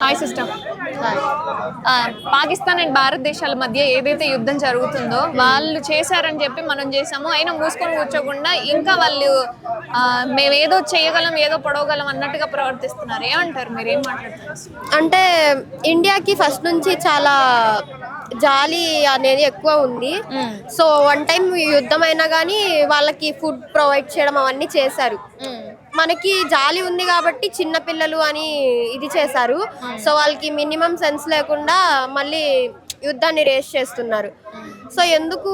Hi system Pakistan and భారతదేశాల మధ్య ఏదైతే యుద్ధం జరుగుతుందో వాళ్ళు చేశారని చెప్పి మనం చేసాము అయినా మూసుకొని కూర్చోకుండా ఇంకా వాళ్ళు మేము ఏదో చేయగలం ఏదో పొడవగలం అన్నట్టుగా ప్రవర్తిస్తున్నారు. ఏమంటారు మీరు? ఏం మాట్లాడతారు అంటే ఇండియాకి ఫస్ట్ నుంచి చాలా జాలి అనేది ఎక్కువ ఉంది. సో వన్ టైం యుద్ధం అయినా కానీ వాళ్ళకి ఫుడ్ ప్రొవైడ్ చేయడం అవన్నీ చేశారు. మనకి జాలి ఉంది కాబట్టి చిన్న పిల్లలు అని ఇది చేశారు. సో వాళ్ళకి మినిమం సెన్స్ లేకుండా మళ్ళీ యుద్ధాన్ని రేస్ చేస్తున్నారు. సో ఎందుకు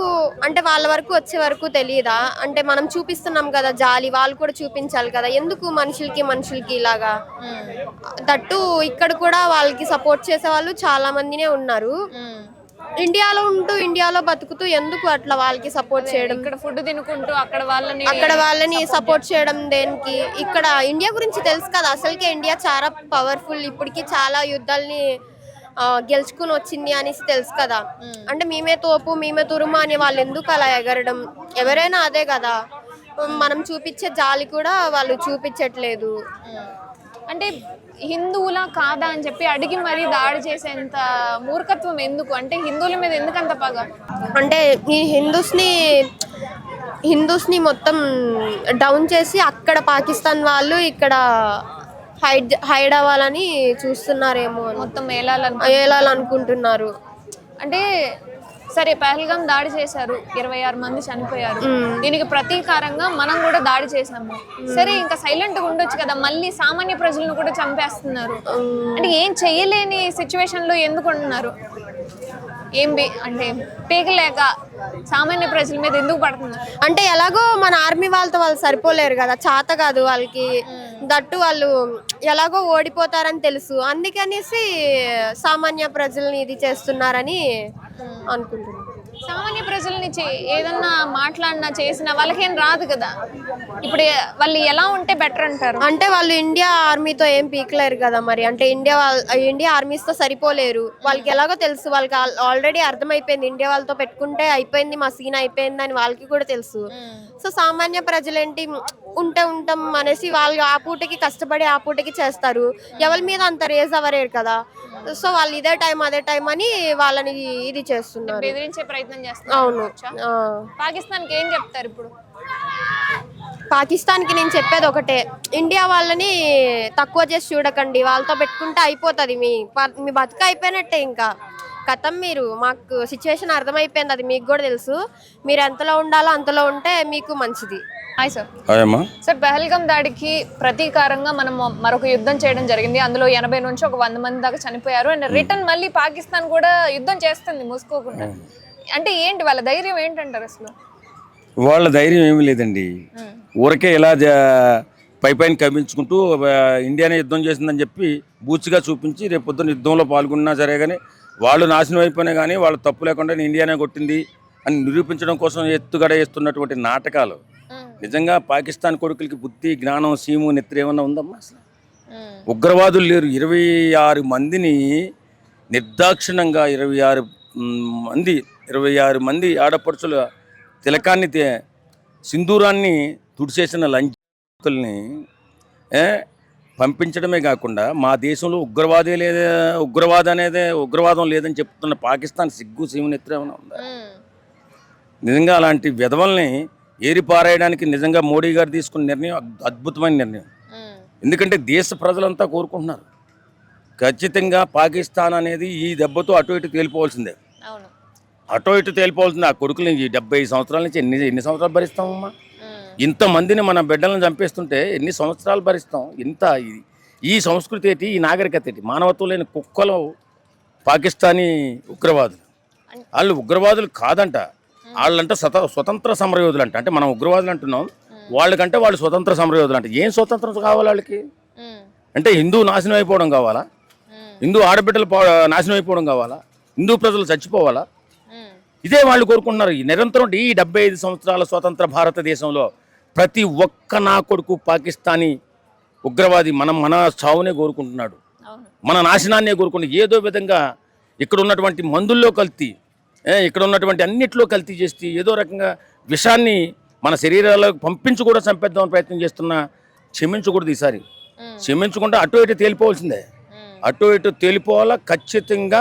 అంటే వాళ్ళ వరకు వచ్చే వరకు తెలియదా అంటే మనం చూపిస్తున్నాం కదా జాలి వాళ్ళు కూడా చూపించాలి కదా. ఎందుకు మనుషులకి మనుషులకి ఇలాగా? దట్టు ఇక్కడ కూడా వాళ్ళకి సపోర్ట్ చేసే వాళ్ళు చాలా మందినే ఉన్నారు. ఇండియాలో ఉంటూ ఇండియాలో బతుకుతూ ఎందుకు అట్లా వాళ్ళకి సపోర్ట్ చేయడం? ఇక్కడ ఫుడ్ తినుకుంటూ అక్కడ వాళ్ళని అక్కడ వాళ్ళని సపోర్ట్ చేయడం. దేనికి? ఇక్కడ ఇండియా గురించి తెలుసు కదా అసలుకే ఇండియా చాలా పవర్ఫుల్ ఇప్పటికి చాలా యుద్ధాల్ని గెలుచుకుని వచ్చింది అనేసి తెలుసు కదా. అంటే మేమే తోపు మేమే తురుము అని వాళ్ళు ఎందుకు అలా ఎగరడం? ఎవరైనా అదే కదా. మనం చూపించే జాలి కూడా వాళ్ళు చూపించట్లేదు. అంటే హిందువులా కాదా అని చెప్పి అడిగి మరీ దాడి చేసేంత మూర్ఖత్వం ఎందుకు? అంటే హిందువుల మీద ఎందుకు అంత పగ? అంటే ఈ హిందూస్ని హిందూస్ని మొత్తం డౌన్ చేసి అక్కడ పాకిస్తాన్ వాళ్ళు ఇక్కడ హైడ్ హైడ్ అవ్వాలని చూస్తున్నారేమో మొత్తం మేళాలను వేయాలనుకుంటున్నారు అంటే సరే పహల్గాం దాడి చేశారు. ఇరవై ఆరు మంది చనిపోయారు. దీనికి ప్రతీకారంగా మనం కూడా దాడి చేసాము సరే ఇంకా సైలెంట్గా ఉండొచ్చు కదా. మళ్ళీ సామాన్య ప్రజలను కూడా చంపేస్తున్నారు. అంటే ఏం చేయలేని సిచ్యువేషన్లో ఎందుకు ఉంటున్నారు? ఏం బి- అంటే పీకలేక సామాన్య ప్రజల మీద ఎందుకు పడుతున్నారు? అంటే ఎలాగో మన ఆర్మీ వాళ్ళతో వాళ్ళు సరిపోలేరు కదా. చాత కాదు వాళ్ళకి. దట్టు వాళ్ళు ఎలాగో ఓడిపోతారని తెలుసు. అందుకనేసి సామాన్య ప్రజల్ని ఇది చేస్తున్నారని అనుకుంటున్నాను. సామాన్య ప్రజల్ని చే- ఏదన్నా మాట్లాడినా చేసినా వాళ్ళకేం రాదు కదా. ఇప్పుడు వాళ్ళు ఎలా ఉంటే బెటర్ అంటారు? అంటే వాళ్ళు ఇండియా ఆర్మీతో ఏం పీకలేరు కదా మరి. అంటే ఇండియా వాళ్ళ ఇండియా ఆర్మీస్తో సరిపోలేరు. వాళ్ళకి ఎలాగో తెలుసు. వాళ్ళకి ఆల్రెడీ అర్థమైపోయింది. ఇండియా వాళ్ళతో పెట్టుకుంటే అయిపోయింది మా సీన్ అయిపోయింది అని వాళ్ళకి కూడా తెలుసు. సో సామాన్య ప్రజలేంటి ఉంటే ఉంటాం అనేసి వాళ్ళు ఆ పూటకి కష్టపడి ఆ పూటకి చేస్తారు. ఎవరి మీద అంత రేజ్ అవ్వలేరు కదా. సో వాళ్ళు ఇదే టైం అదే టైం అని వాళ్ళని ఇది చేస్తున్నారు. బెదిరించే ప్రయత్నం చేస్తున్నారు అవును. ఆ. పాకిస్తాన్కి ఏం చెప్తారు ఇప్పుడు? పాకిస్తాన్కి నేను చెప్పేది ఒకటే. ఇండియా వాళ్ళని తక్కువ చేసి చూడకండి వాళ్ళతో పెట్టుకుంటే అయిపోతుంది. మీ ప- మీ బతుక అయిపోయినట్టే ఇంకా. కథం మీరు మాకు సిచ్యువేషన్ అర్థమైపోయింది అది మీకు కూడా తెలుసు. మీరు ఎంతలో ఉండాలో అంతలో ఉంటే మీకు మంచిది. హాయ్ సార్ సార్ పహల్గాం దాడికి ప్రతీకారంగా మనం మరొక యుద్ధం చేయడం జరిగింది. అందులో ఎనభై నుంచి ఒక వంద మంది దాకా చనిపోయారు. అండ్ రిటర్న్ మళ్ళీ పాకిస్తాన్ కూడా యుద్ధం చేస్తుంది మూసుకోకుండా. అంటే ఏంటి వాళ్ళ ధైర్యం ఏంటంటారు అసలు? వాళ్ళ ధైర్యం ఏమీ లేదండి. ఊరకే ఇలా పై పైన కమ్మించుకుంటూ ఆ, ఇండియానే యుద్ధం చేసిందని చెప్పి బూచిగా చూపించి రేపు పొద్దున్న యుద్ధంలో పాల్గొన్నా సరే కానీ వాళ్ళు నాశనం అయిపోయినా కానీ వాళ్ళు తప్పు లేకుండా ఇండియానే కొట్టింది అని నిరూపించడం కోసం ఎత్తుగడ వేస్తున్నటువంటి నాటకాలు. నిజంగా పాకిస్తాన్ కొడుకులకి బుద్ధి జ్ఞానం సీము నెత్తి ఏమన్నా ఉందమ్మా అసలు? ఉగ్రవాదులు లేరు. ఇరవై ఆరు మందిని నిర్దాక్షిణంగా ఇరవై ఆరు మంది ఇరవై ఆరు మంది ఆడపడుచుల తిలకాన్ని సింధూరాన్ని తుడిచేసిన లంచుల్ని పంపించడమే కాకుండా మా దేశంలో ఉగ్రవాదే లేదా ఉగ్రవాదం అనేదే ఉగ్రవాదం లేదని చెప్తున్న పాకిస్తాన్ సిగ్గు సీము నెత్తి ఏమైనా ఉందా? నిజంగా అలాంటి విధవల్ని ఏరి పారేయడానికి నిజంగా మోడీ గారు తీసుకున్న నిర్ణయం అద్- అద్భుతమైన నిర్ణయం. ఎందుకంటే దేశ ప్రజలంతా కోరుకుంటున్నారు. ఖచ్చితంగా పాకిస్తాన్ అనేది ఈ దెబ్బతో అటు ఇటు తేలిపోవాల్సిందే. అటో ఇటు తేలిపోవాల్సిందే ఆ కొడుకులు డెబ్బై సంవత్సరాల నుంచి ఎన్ని ఎన్ని సంవత్సరాలు భరిస్తామమ్మా ఇంతమందిని మన బిడ్డలను చంపేస్తుంటే ఎన్ని సంవత్సరాలు భరిస్తాం? ఇంత ఈ సంస్కృతి ఏంటి? ఈ నాగరికత ఏంటి? మానవత్వం లేని కుక్కలు పాకిస్తానీ ఉగ్రవాదులు. వాళ్ళు ఉగ్రవాదులు కాదంట. వాళ్ళంటే స్వత స్వతంత్ర సమరయోధులు అంట అంటే మనం ఉగ్రవాదులు అంటున్నాం. వాళ్ళకంటే వాళ్ళు స్వతంత్ర సమరయోధులు అంట ఏం స్వతంత్రం కావాలి వాళ్ళకి? అంటే హిందూ నాశనం అయిపోవడం కావాలా? హిందూ ఆడబిడ్డలు నాశనం అయిపోవడం కావాలా? హిందూ ప్రజలు చచ్చిపోవాలా? ఇదే వాళ్ళు కోరుకుంటున్నారు. ఈ నిరంతరం ఈ డెబ్బై ఐదు సంవత్సరాల స్వతంత్ర భారతదేశంలో ప్రతి ఒక్క నా కొడుకు పాకిస్తానీ ఉగ్రవాది మనం మన చావునే కోరుకుంటున్నాడు. మన నాశనాన్నే కోరుకుని ఏదో విధంగా ఇక్కడ ఉన్నటువంటి మందుల్లో కల్తీ ఇక్కడ ఉన్నటువంటి అన్నిట్లో కల్తీ చేసి ఏదో రకంగా విషాన్ని మన శరీరాలకు పంపించి కూడా చంపేద్దామని ప్రయత్నం చేస్తున్నా క్షమించకూడదు ఈసారి. క్షమించకుండా అటు ఇటు తేలిపోవాల్సిందే. అటు ఇటు తేలిపోవాలా? ఖచ్చితంగా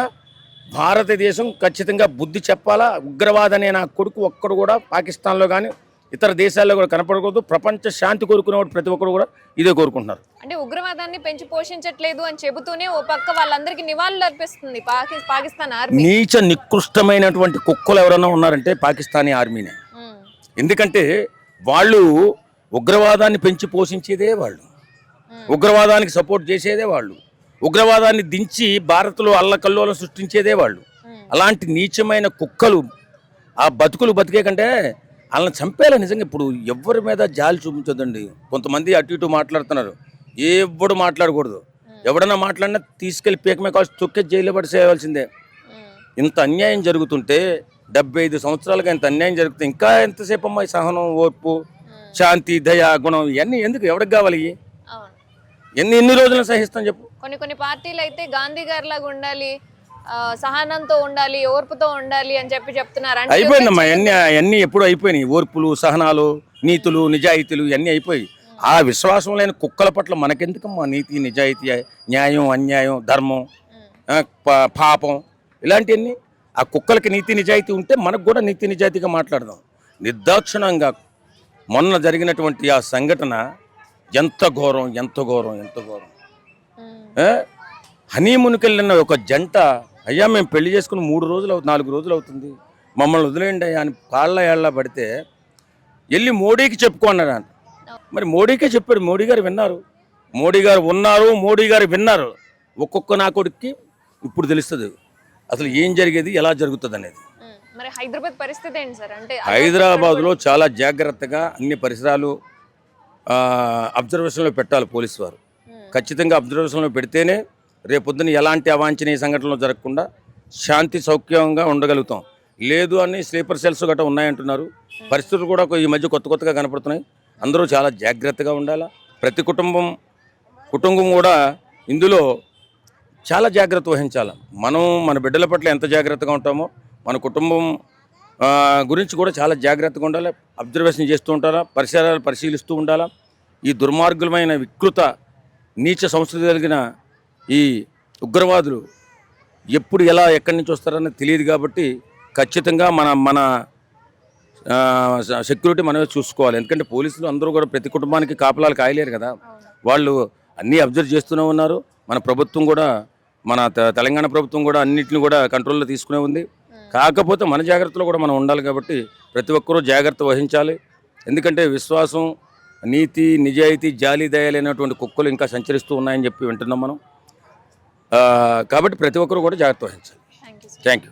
భారతదేశం ఖచ్చితంగా బుద్ధి చెప్పాలా? ఉగ్రవాద అనే నా కొడుకు ఒక్కడు కూడా పాకిస్తాన్లో కానీ ఇతర దేశాల్లో కూడా కనపడకూడదు. ప్రపంచ శాంతి కోరుకునేవాడు ప్రతి ఒక్కరు కూడా ఇదే కోరుకుంటున్నారు. అంటే ఉగ్రవాదాన్ని పెంచి పోషించట్లేదు అని చెబుతూనే ఓ పక్క వాళ్ళందరికీ నివాళులు అర్పిస్తుంది పాకి పాకిస్తాన్ ఆర్మీ. నీచ నికృష్టమైనటువంటి కుక్కలు ఎవరైనా ఉన్నారంటే పాకిస్తానీ ఆర్మీనే. ఎందుకంటే వాళ్ళు ఉగ్రవాదాన్ని పెంచి పోషించేదే వాళ్ళు. ఉగ్రవాదానికి సపోర్ట్ చేసేదే వాళ్ళు. ఉగ్రవాదాన్ని దించి భారత్లో అల్లకల్లోలం సృష్టించేదే వాళ్ళు. అలాంటి నీచమైన కుక్కలు ఆ బతుకులు బతికే కంటే వాళ్ళని చంపేలా నిజంగా. ఇప్పుడు ఎవరి మీద జాలి చూపించొద్దండి. కొంతమంది అటు ఇటు మాట్లాడుతున్నారు. ఎవడు మాట్లాడకూడదు. ఎవడన్నా మాట్లాడినా తీసుకెళ్ళి పీకమే కావచ్చు తొక్కే జైల్లో పడి చేయవలసిందే ఇంత అన్యాయం జరుగుతుంటే డెబ్బై ఐదు సంవత్సరాలుగా ఇంత అన్యాయం జరుగుతుంది ఇంకా ఎంతసేపు అమ్మా ఈ సహనం ఓర్పు శాంతి దయ గుణం ఇవన్నీ ఎందుకు ఎవరికి కావాలి? ఎన్ని ఎన్ని రోజులు సహిస్తాం చెప్పు. కొన్ని కొన్ని పార్టీలు అయితే గాంధీ గారి లాగా ఉండాలి సహనంతో ఉండాలి ఓర్పుతో ఉండాలి అని చెప్పి చెప్తున్నారు. అయిపోయిందమ్మా అన్ని అన్నీ ఎప్పుడు అయిపోయినాయి. ఓర్పులు సహనాలు నీతులు నిజాయితీలు ఇవన్నీ అయిపోయి ఆ విశ్వాసం లేని కుక్కల పట్ల మనకెందుకమ్మా నీతి నిజాయితీ న్యాయం అన్యాయం ధర్మం పాపం ఇలాంటివన్నీ? ఆ కుక్కలకి నీతి నిజాయితీ ఉంటే మనకు కూడా నీతి నిజాయితీగా మాట్లాడదాం. నిర్దాక్షిణంగా మొన్న జరిగినటువంటి ఆ సంఘటన ఎంత ఘోరం ఎంత ఘోరం ఎంత ఘోరం? హనీమూన్కి వెళ్ళిన ఒక జంట అయ్యా మేము పెళ్ళి చేసుకుని మూడు రోజులు అవుతుంది నాలుగు రోజులు అవుతుంది. మమ్మల్ని వదిలేయండి అయ్యా అని కాళ్ళ ఏళ్ళ పడితే వెళ్ళి మోడీకి చెప్పుకున్నాడు ఆయన మరి మోడీకే చెప్పాడు మోడీ గారు విన్నారు. మోడీ గారు ఉన్నారు మోడీ గారు విన్నారు. ఒక్కొక్క నా కొడుక్కి ఇప్పుడు తెలుస్తుంది. అసలు ఏం జరిగేది ఎలా జరుగుతుంది అనేది. మరి హైదరాబాద్ పరిస్థితి ఏంటి సార్? అంటే హైదరాబాద్లో చాలా జాగ్రత్తగా అన్ని పరిసరాలు అబ్జర్వేషన్లో పెట్టాలి పోలీసు వారు. ఖచ్చితంగా అబ్జర్వేషన్లో పెడితేనే రేపొద్దున ఎలాంటి అవాంఛనీయ సంఘటనలు జరగకుండా శాంతి సౌఖ్యంగా ఉండగలుగుతాం. లేదు అని స్లీపర్ సెల్స్ గట్రా ఉన్నాయంటున్నారు. పరిస్థితులు కూడా ఈ మధ్య కొత్త కొత్తగా కనపడుతున్నాయి. అందరూ చాలా జాగ్రత్తగా ఉండాలి? ప్రతి కుటుంబం కుటుంబం కూడా ఇందులో చాలా జాగ్రత్త వహించాలి? మనం మన బిడ్డల పట్ల ఎంత జాగ్రత్తగా ఉంటామో మన కుటుంబం గురించి కూడా చాలా జాగ్రత్తగా ఉండాలి? అబ్జర్వేషన్ చేస్తూ ఉండాలా పరిసరాలు పరిశీలిస్తూ ఉండాలా? ఈ దుర్మార్గులమైన వికృత నీచ సంస్కృతి కలిగిన ఈ ఉగ్రవాదులు ఎప్పుడు ఎలా ఎక్కడి నుంచి వస్తారని తెలియదు కాబట్టి ఖచ్చితంగా మన మన సెక్యూరిటీ మనమే చూసుకోవాలి. ఎందుకంటే పోలీసులు అందరూ కూడా ప్రతి కుటుంబానికి కాపలాలు కాయలేరు కదా. వాళ్ళు అన్నీ అబ్జర్వ్ చేస్తూనే ఉన్నారు. మన ప్రభుత్వం కూడా మన తె- తెలంగాణ ప్రభుత్వం కూడా అన్నింటిని కూడా కంట్రోల్లో తీసుకునే ఉంది. కాకపోతే మన జాగ్రత్తలో కూడా మనం ఉండాలి కాబట్టి ప్రతి ఒక్కరూ జాగ్రత్త వహించాలి. ఎందుకంటే విశ్వాసం నీతి నిజాయితీ జాలి దయాలైనటువంటి కుక్కలు ఇంకా సంచరిస్తూ ఉన్నాయని చెప్పి వింటున్నాం మనం. కాబట్టి ప్రతి ఒక్కరూ కూడా జాగ్రత్త వహించాలి. Thank you